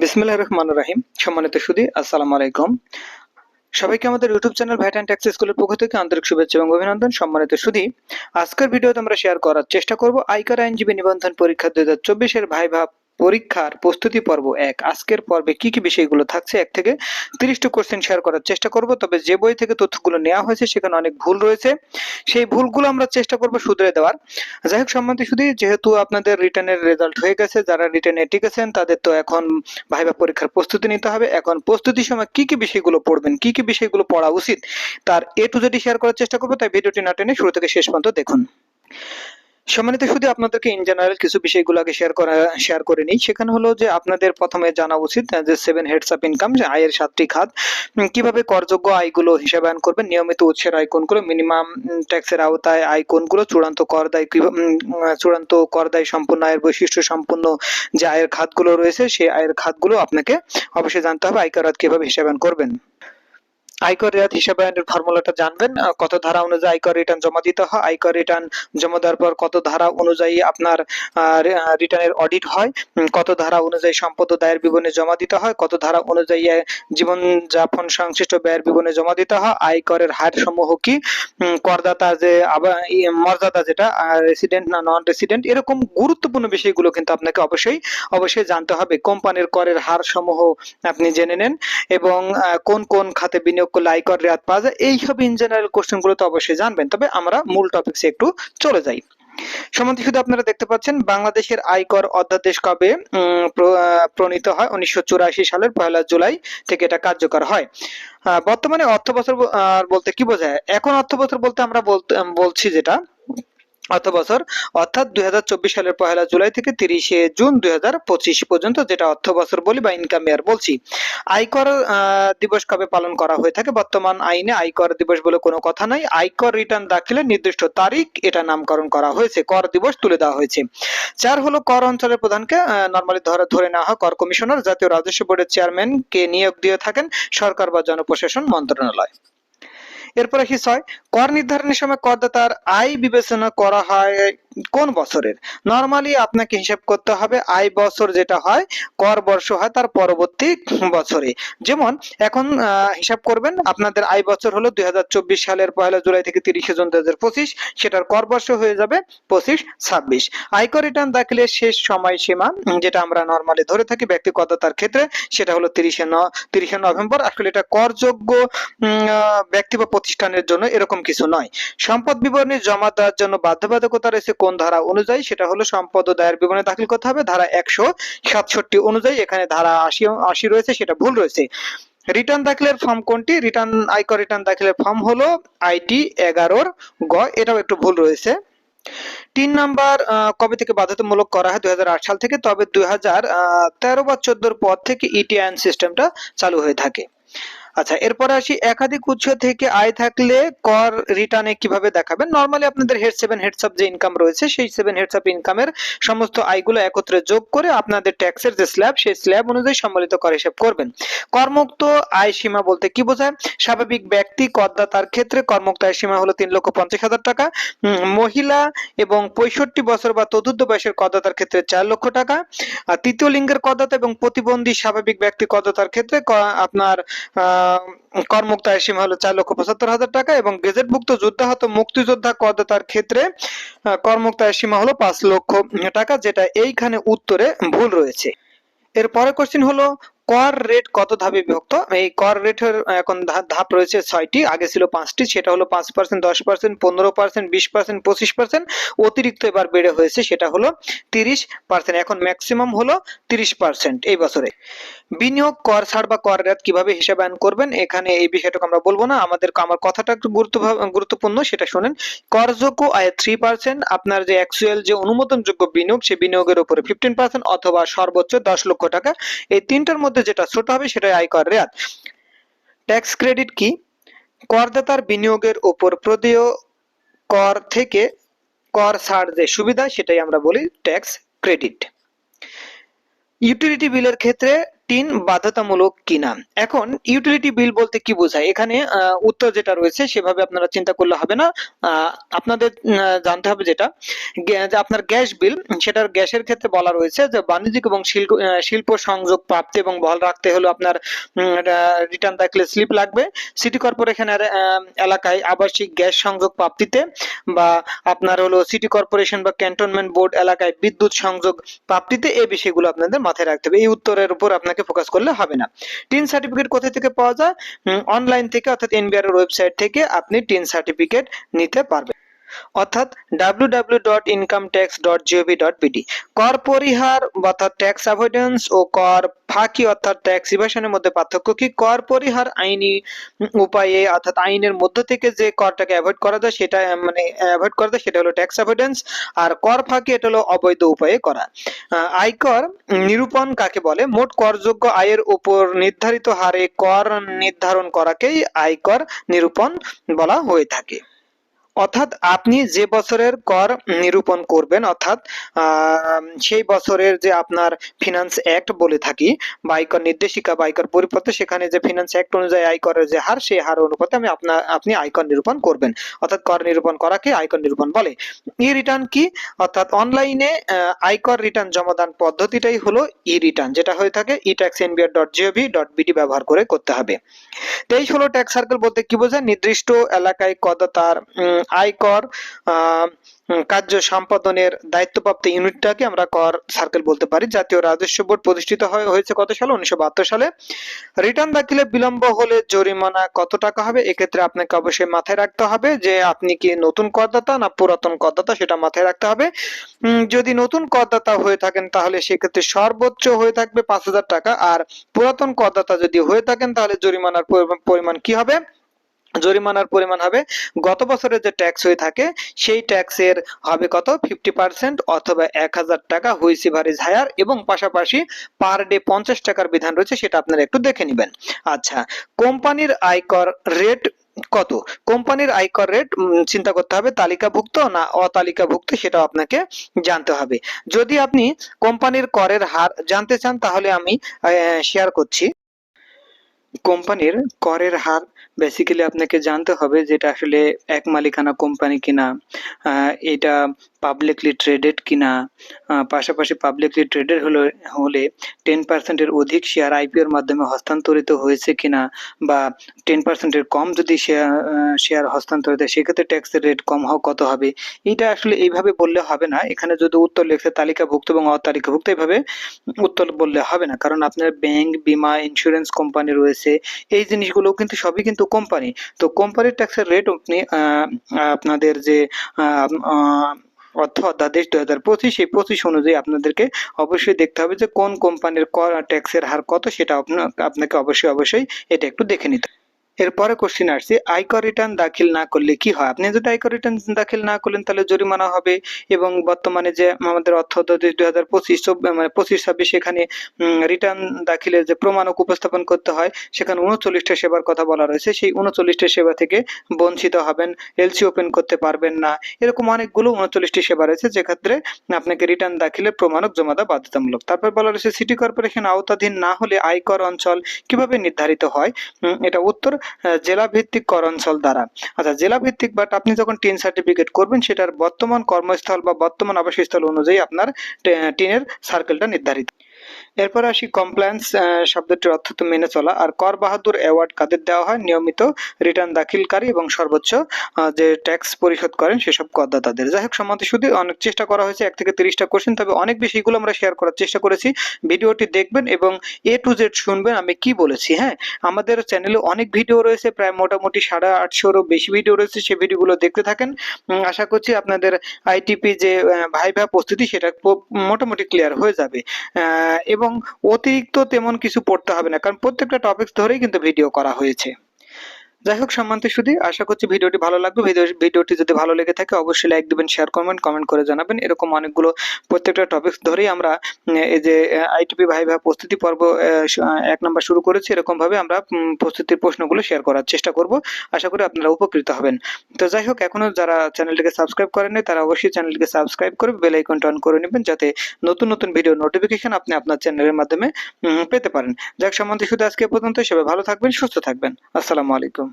বিসমিল্লাহ রহমান রাহিম। সম্মানিত সুদী, আসসালামু আলাইকুম। সবাইকে আমাদের YouTube channel VAT and tax স্কুলের পক্ষ থেকে আন্তরিক শুভেচ্ছা এবং অভিনন্দন। সম্মানিত সুদী, আজকের ভিডিওতে আমরা শেয়ার করার চেষ্টা করব আইকার আইনজীবী নিবন্ধন পরীক্ষা দুই হাজার চব্বিশের ভাইভা পরীক্ষার প্রস্তুতি পর্ব এক। আজকের পর্বে কি কি বিষয়গুলো থাকছে? এক থেকে তিরিশটি কোশ্চেন শেয়ার করার চেষ্টা করব, তবে যে বই থেকে তথ্যগুলো নেওয়া হয়েছে সেখানে অনেক ভুল রয়েছে। সেই ভুলগুলো আমরা চেষ্টা করব শুধরে দেওয়ার। যাই হোক সম্মানিত শুধু যেহেতু আপনাদের রিটার্নের রেজাল্ট হয়ে গেছে, যারা রিটার্নে টিকেছেন তাদের তো এখন ভাইবা পরীক্ষার প্রস্তুতি নিতে হবে। এখন প্রস্তুতির সময় কি কি বিষয়গুলো পড়বেন, কি কি বিষয়গুলো পড়া উচিত, তার এ টু জেডি শেয়ার করার চেষ্টা করব, তাই ভিডিওটি না টেনে শুরু থেকে শেষ পর্যন্ত দেখুন। সম্মানিত শুধু আপনাদেরকে ইন জেনারেল কিছু বিষয়গুলো আগে শেয়ার করা শেয়ার করে নিই। সেখানে হলো যে, আপনাদের প্রথমে জানা উচিত যে সেভেন হেডস অফ ইনকাম যে, আয়ের সাতটি খাত কীভাবে করযোগ্য আয়গুলো হিসাবায়ন করবেন, নিয়মিত উৎসের আয় কোনগুলো মিনিমাম ট্যাক্সের আওতায় আয় কোনগুলো, চূড়ান্ত কর দায় চূড়ান্ত কর দায় সম্পূর্ণ আয়ের বৈশিষ্ট্য সম্পূর্ণ যে আয়ের খাতগুলো রয়েছে, সেই আয়ের খাতগুলো আপনাকে অবশ্যই জানতে হবে, আয়কর কীভাবে হিসাবায়ন করবেন। আয়কর রেয়াত হিসাবায়নের ফর্মুলাটা জানবেন কত ধারা অনুযায়ী আয়কর রিটার্ন জমা দিতে হয় আয়কর রিটার্ন জমা দেওয়ার পর কত ধারা অনুযায়ী আপনার রিটার্নের অডিট হয় কত ধারা অনুযায়ী সম্পদ ও দায়ের বিবরণে জমা দিতে হয় কত ধারা অনুযায়ী আহ, জীবনযাপন সংশ্লিষ্ট ব্যয়ের বিবরণে জমা দিতে হয় আয়করের হার সমূহ কি করদাতা যে মর্যাদা যেটা রেসিডেন্ট না নন রেসিডেন্ট এরকম গুরুত্বপূর্ণ বিষয়গুলো কিন্তু আপনাকে অবশ্যই অবশ্যই জানতে হবে। কোম্পানির করের হার সমূহ আপনি জেনে নেন এবং কোন কোন খাতে বিনিয়োগ করলে আয়কর রেয়াত পাওয়া যায়, এইসব ইন জেনারেল কোশ্চেনগুলো তো অবশ্যই জানবেন। তবে আমরা মূল টপিকসে একটু চলে যাই। সমান্তি শুধু আপনারা দেখতে পাচ্ছেন, বাংলাদেশের আয়কর অধ্যাদেশ কবে প্রণীত হয়? উনিশশো চুরাশি সালের পয়লা জুলাই থেকে এটা কার্যকর হয়। বর্তমানে অর্থ বছর বলতে কি বোঝায়? এখন অর্থ বছর বলতে আমরা বলছি যেটা অর্থ বছর, অর্থাৎ দুই সালের পহেলা জুলাই থেকে তিরিশে জুন দুই পর্যন্ত যেটা অর্থ বছর বলি বা ইনকাম ইয়ার বলছি। আয়কর দিবস কবে পালন করা হয়ে থাকে? বর্তমান আইনে আয়কর দিবস বলে কোনো কথা নাই। আয়কর রিটার্ন দাখিলের নির্দিষ্ট তারিখ এটা নামকরণ করা হয়েছে। কর দিবস তুলে দেওয়া হয়েছে। চার হলো কর অঞ্চলের প্রধানকে নর্মালি ধরে ধরে নেওয়া হয় কর কমিশনার। জাতীয় রাজস্ব বোর্ডের চেয়ারম্যান কে নিয়োগ দিয়ে থাকেন সরকার বা জনপ্রশাসন মন্ত্রণালয়। এরপর আসি ছয়? কর নির্ধারণের সময় করদাতার আয় বিবেচনা করা হয় কোন বছরের? নরমালি আপনাকে হিসাব করতে হবে আয় বছর যেটা হয় কর বর্ষ হয় তার পরবর্তী বছরে। যেমন এখন হিসাব করবেন আপনাদের আয় বছর হলো দুই সালের পয়লা জুলাই থেকে তিরিশে জুন দুই হাজার পঁচিশ সেটার কর বর্ষ হয়ে যাবে পঁচিশ ছাব্বিশ। আয়কর রিটার্ন দাখিলের শেষ সময়সীমা উম, যেটা আমরা নরমালি ধরে থাকি ব্যক্তি করদাতার ক্ষেত্রে সেটা হলো তিরিশে তিরিশে নভেম্বর। আসলে এটা করযোগ্য ব্যক্তি বা প্রতিষ্ঠানের জন্য এরকম কিছু নয়। সম্পদ বিবরণী জমা দেওয়ার জন্য বাধ্যবাধকতা রয়েছে কোন ধারা অনুযায়ী? সেটা হলো সম্পদ ও দায়ের বিবরণী দাখিল করতে হবে। ধারা একশো সাতষট্টি অনুযায়ী এখানে ধারা আশি আশি রয়েছে, সেটা ভুল রয়েছে। রিটার্ন দাখিলের ফর্ম কোনটি? রিটার্ন, আয়কর রিটার্ন দাখিলের ফর্ম হলো আইটি এগারোর গ, এটাও একটু ভুল রয়েছে। তিন নাম্বার কবে থেকে বাধ্যতামূলক করা হয়? দুই হাজার আট সাল থেকে, তবে দুই তেরো বা চোদ্দোর পর থেকে ইটিআইএন সিস্টেমটা চালু হয়ে থাকে। আচ্ছা এরপরে আসি একাধিক উৎস থেকে আয় থাকলে কর রিটার্নে কীভাবে দেখাবেন? নরমালি আপনাদের হেড সেভেন হেডস অফ যে ইনকাম রয়েছে সেই সেভেন হেডস অফ ইনকামের সমস্ত আয়গুলো একত্রে যোগ করে আপনাদের ট্যাক্সের যে স্ল্যাব সেই স্ল্যাব অনুযায়ী সম্মিলিত কর হিসাব করবেন। করমুক্ত আয় সীমা বলতে কি বোঝায়? স্বাভাবিক ব্যক্তি করদাতার ক্ষেত্রে করমুক্ত আয় সীমা হলো তিন লক্ষ পঞ্চাশ হাজার টাকা। মহিলা এবং পঁয়ষট্টি বছর বা তদুর্ধ বয়সের করদাতার ক্ষেত্রে চার লক্ষ টাকা। আর তৃতীয় লিঙ্গের করদাতা এবং প্রতিবন্ধী স্বাভাবিক ব্যক্তি করদাতার ক্ষেত্রে আপনার আহ, করমুক্ত আয় সীমা হলো চার লক্ষ পঁচাত্তর হাজার টাকা এবং গেজেটভুক্ত যুদ্ধাহত মুক্তিযোদ্ধা করদাতার ক্ষেত্রে করমুক্ত আয় সীমা হলো পাঁচ লক্ষ টাকা, যেটা এইখানে উত্তরে ভুল রয়েছে। এর পরের কোশ্চেন হলো কর রেট কত ধাপে বিভক্ত? এই কর রেটের এখন ধাপ রয়েছে ছয়টি, আগে ছিল পাঁচটি, সেটা হলো পাঁচ পার্সেন্ট দশ পার্সেন্ট পনেরো পার্সেন্ট বিশ পার্সেন্ট পঁচিশ পার্সেন্ট অতিরিক্ত এবার বেড়ে হয়েছে, সেটা হলো তিরিশ পার্সেন্ট এখন ম্যাক্সিমাম হলো তিরিশ পার্সেন্ট এই বছরে। বিনিয়োগ, কর ছাড় বা কর রেট কীভাবে হিসাবায়ন করবেন, এখানে এই বিষয়টাকে আমরা বলব না, আমাদের আমার কথাটা একটু গুরুত্ব, গুরুত্বপূর্ণ, সেটা শুনেন। করযোগ্য আয় থ্রি পার্সেন্ট আপনার যে অ্যাকচুয়াল যে অনুমোদনযোগ্য বিনিয়োগ সেই বিনিয়োগের উপরে ফিফটিন পার্সেন্ট অথবা সর্বোচ্চ দশ লক্ষ টাকা। এই তিনটার মধ্যে যেটা ছোট হবে সেটাই আয়কর রেয়াত। ট্যাক্স ক্রেডিট কি? করদাতার বিনিয়োগের উপর প্রদেয় কর থেকে কর ছাড় যে সুবিধা, সেটাই আমরা বলি ট্যাক্স ক্রেডিট ইউটিলিটি বিলের ক্ষেত্রে টিন বাধ্যতামূলক কিনা? এখন ইউটিলিটি বিল বলতে কি বোঝায়? এখানে উত্তর যেটা রয়েছে সেভাবে আপনারা চিন্তা করলে হবে না। আপনাদের জানতে হবে যেটা। যে আপনার গ্যাস বিল সেটার গ্যাসের ক্ষেত্রে বলা রয়েছে যে বাণিজ্যিক এবং শিল্প সংযোগ প্রাপ্তি এবং বহাল রাখতে হলো আপনার রিটার্ন দাখিলে স্লিপ লাগবে। সিটি কর্পোরেশনের এলাকায় আবাসিক গ্যাস সংযোগ প্রাপ্তিতে বা আপনার হলো সিটি কর্পোরেশন বা ক্যান্টনমেন্ট বোর্ড এলাকায় বিদ্যুৎ সংযোগ প্রাপ্তিতে এই বিষয়গুলো আপনাদের মাথায় রাখতে হবে। এই উত্তরের উপর আপনাকে ফোকাস করলে হবে না। টিন সার্টিফিকেট কোথা থেকে পাওয়া যায়? অনলাইন থেকে, অর্থাৎ এনবিআর ওয়েবসাইট থেকে আপনি টিন সার্টিফিকেট নিতে পারবেন। অর্থাৎ www.incometax.gov.bd কর পরিহার অর্থাৎ ট্যাক্স অ্যাভয়েডেন্স ও কর ফাঁকি অর্থাৎ ট্যাক্স ইভাশনের মধ্যে পার্থক্য কি? কর পরিহার আইনি উপায়ে অর্থাৎ আইনের মধ্য থেকে যে করটাকে অ্যাভয়েড করা যায় সেটা মানে অ্যাভয়েড করা যায় সেটা হলো ট্যাক্স অ্যাভয়েডেন্স আর কর ফাঁকি এটা হলো অবৈধ উপায়ে করা। আয়কর নিরূপণ কাকে বলে? মোট করযোগ্য আয়ের উপর নির্ধারিত হারে কর নির্ধারণ করাকেই আয়কর নিরূপণ বলা হয়ে থাকে। অর্থাৎ আপনি যে বছরের কর নিরূপণ করবেন অর্থাৎ সেই বছরের যে আপনার ফিনান্স অ্যাক্ট বলে থাকি বা আয়কর নির্দেশিকা বা আয়কর পরিপত্র সেখানে যে ফিনান্স অ্যাক্ট অনুযায়ী আয়করের যে হার সেই হার অনুপাতে আমি আপনার আপনি আয়কর নিরূপণ করবেন। অর্থাৎ কর নিরূপণ করাকে আয়কর নিরূপণ বলে। ই রিটার্ন কি? অর্থাৎ অনলাইনে আয়কর রিটার্ন জমাদান পদ্ধতিটাই হলো ই রিটার্ন যেটা হয়ে থাকে e tax NBR dot GOV dot BD ব্যবহার করে করতে হবে। তেইশ হলো ট্যাক্স সার্কেল বলতে কি বোঝায়? নির্দিষ্ট এলাকায় করদাতার উম, আয়কর কার্য সম্পাদনের দায়িত্বপ্রাপ্ত ইউনিটটাকে আমরা কর সার্কেল বলতে পারি। জাতীয় রাজস্ব বোর্ড প্রতিষ্ঠিত হয়, হয়েছে কত সালে? উনিশশো বাহাত্তর সালে। রিটার্ন দাখিলে বিলম্ব হলে জরিমানা কত টাকা হবে? এক্ষেত্রে আপনাকে অবশ্যই মাথায় রাখতে হবে যে আপনি কি নতুন করদাতা না পুরাতন করদাতা, সেটা মাথায় রাখতে হবে। যদি নতুন করদাতা হয়ে থাকেন, তাহলে সেক্ষেত্রে সর্বোচ্চ হয়ে থাকবে পাঁচ হাজার টাকা। আর পুরাতন করদাতা যদি হয়ে থাকেন, তাহলে জরিমানার পরি- পরিমাণ কি হবে? জরিমানার পরিমাণ হবে। গত বছরের যে ট্যাক্স হয়ে থাকে, সেই ট্যাক্সের হবে কত? ফিফটি পার্সেন্ট অথবা এক হাজার টাকা হুইসি ভারিজ হায়ার এবং পাশাপাশি পার ডে পঞ্চাশ টাকার বিধান রয়েছে, সেটা আপনারা একটু দেখে নেবেন। আচ্ছা কোম্পানির আয়কর রেট কত? কোম্পানির আয়কর রেট চিন্তা করতে হবে, তালিকাভুক্ত না অতালিকাভুক্ত, সেটাও আপনাকে জানতে হবে। যদি আপনি কোম্পানির করের হার জানতে চান, তাহলে আমি শেয়ার করছি। কোম্পানির করের হার বেসিক্যালি আপনাকে জানতে হবে যেটা আসলে এক মালিকানা কোম্পানি কিনা এটা পাবলিকলি ট্রেডেড কিনা পাশাপাশি পাবলিকলি ট্রেডেড হলে হলে টেন পার্সেন্টের অধিক শেয়ার আইপিওর মাধ্যমে হস্তান্তরিত হয়েছে কিনা বা টেন পার্সেন্টের কম যদি শেয়ার শেয়ার হস্তান্তরিত হয়, সেক্ষেত্রে ট্যাক্সের রেট কম হওয়া কত হবে? এটা আসলে এইভাবে বললে হবে না। এখানে যদি উত্তর লেখে তালিকাভুক্ত এবং অতালিকাভুক্ত, এইভাবে উত্তর বললে হবে না। কারণ আপনার ব্যাংক বিমা ইন্স্যুরেন্স কোম্পানি রয়েছে। এই জিনিসগুলো কিন্তু সবই কিন্তু কোম্পানি তো কোম্পানির ট্যাক্সের রেট আপনি আপনাদের যে অর্থ অধ্যাদেশ দু হাজার পঁচিশ, এই পঁচিশ অনুযায়ী আপনাদেরকে অবশ্যই দেখতে হবে যে কোন কোম্পানির কর ট্যাক্সের হার কত, সেটা আপনা- আপনাকে অবশ্যই অবশ্যই এটা একটু দেখে নিতে। এরপরে কোশ্চিন আসছে, আয়কর রিটার্ন দাখিল না করলে কি হয়? আপনি যদি আয়কর রিটার্ন দাখিল না করলেন, তাহলে জরিমানা হবে এবং বর্তমানে যে আমাদের অর্থ দুই হাজার পঁচিশ মানে পঁচিশ, ছাব্বিশ, সেখানে রিটার্ন দাখিলের যে প্রমাণক উপস্থাপন করতে হয়, সেখানে উনচল্লিশটা সেবার কথা বলা রয়েছে। সেই উনচল্লিশটা সেবা থেকে বঞ্চিত হবেন এলসি ওপেন করতে পারবেন না। এরকম অনেকগুলো উনচল্লিশটি সেবা রয়েছে, যেক্ষেত্রে আপনাকে রিটার্ন দাখিলের প্রমাণক জমা দেওয়া বাধ্যতামূলক। তারপর বলা রয়েছে সিটি কর্পোরেশন আওতাধীন না হলে আয়কর অঞ্চল কীভাবে নির্ধারিত হয়? এটা উত্তর জেলা ভিত্তিক করঞ্চল দ্বারা। আচ্ছা জেলা ভিত্তিক বাট আপনি যখন টিন সার্টিফিকেট করবেন, সেটার বর্তমান কর্মস্থল বা বর্তমান আবাসস্থল অনুযায়ী আপনার টিনের সার্কেলটা নির্ধারিত। এরপর আসি কমপ্লায়েন্স শব্দটির অর্থ তো মেনে চলা। আর কর বাহাদুর অ্যাওয়ার্ড কাদের দেওয়া হয়? নিয়মিত রিটার্ন দাখিলকারী এবং সর্বোচ্চ যে ট্যাক্স পরিশোধ করেন সেসব করদাতাদের। যাই হোক সমাধি শুধু অনেক চেষ্টা করা হয়েছে, এক থেকে তিরিশটা কোশ্চেন তবে অনেক বেশি এগুলো আমরা শেয়ার করার চেষ্টা করেছি। ভিডিওটি দেখবেন এবং এ টু জেড শুনবেন আমি কি বলেছি হ্যাঁ? আমাদের চ্যানেলে অনেক ভিডিও রয়েছে, প্রায় মোটামুটি সাড়ে আটশোরও বেশি ভিডিও রয়েছে, সেই ভিডিওগুলো দেখতে থাকেন। আশা করছি আপনাদের আইটিপি যে ভাইভা প্রস্তুতি সেটা মোটামুটি ক্লিয়ার হয়ে যাবে। এবং অতিরিক্ত তেমন কিছু পড়তে হবে না। কারণ প্রত্যেকটা টপিক ধরেই কিন্তু ভিডিও করা হয়েছে। যাই হোক, সম্মানিত সুদী আশা করছি ভিডিওটি ভালো লাগবে। ভিডিও ভিডিওটি যদি ভালো লেগে থাকে, অবশ্যই লাইক দিবেন শেয়ার করবেন কমেন্ট করে জানাবেন। এরকম অনেকগুলো প্রত্যেকটা টপিক ধরেই আমরা এই যে আইটিপি ভাই ভাই প্রস্তুতি পর্ব এক নাম্বার শুরু করেছি। এরকম ভাবে আমরা প্রস্তুতির প্রশ্নগুলো শেয়ার করার চেষ্টা করব। আশা করি আপনারা উপকৃত হবেন। তো যাই হোক, এখনও যারা চ্যানেলটিকে সাবস্ক্রাইব করেননি তারা অবশ্যই চ্যানেলটিকে সাবস্ক্রাইব করে বেল আইকনটা অন করে নেবেন, যাতে নতুন নতুন ভিডিও নোটিফিকেশন আপনি আপনার চ্যানেলের মাধ্যমে পেতে পারেন। যাক সম্বন্ধে শুধু আজকে পর্যন্ত সবাই ভালো থাকবেন, সুস্থ থাকবেন। আসসালামু আলাইকুম।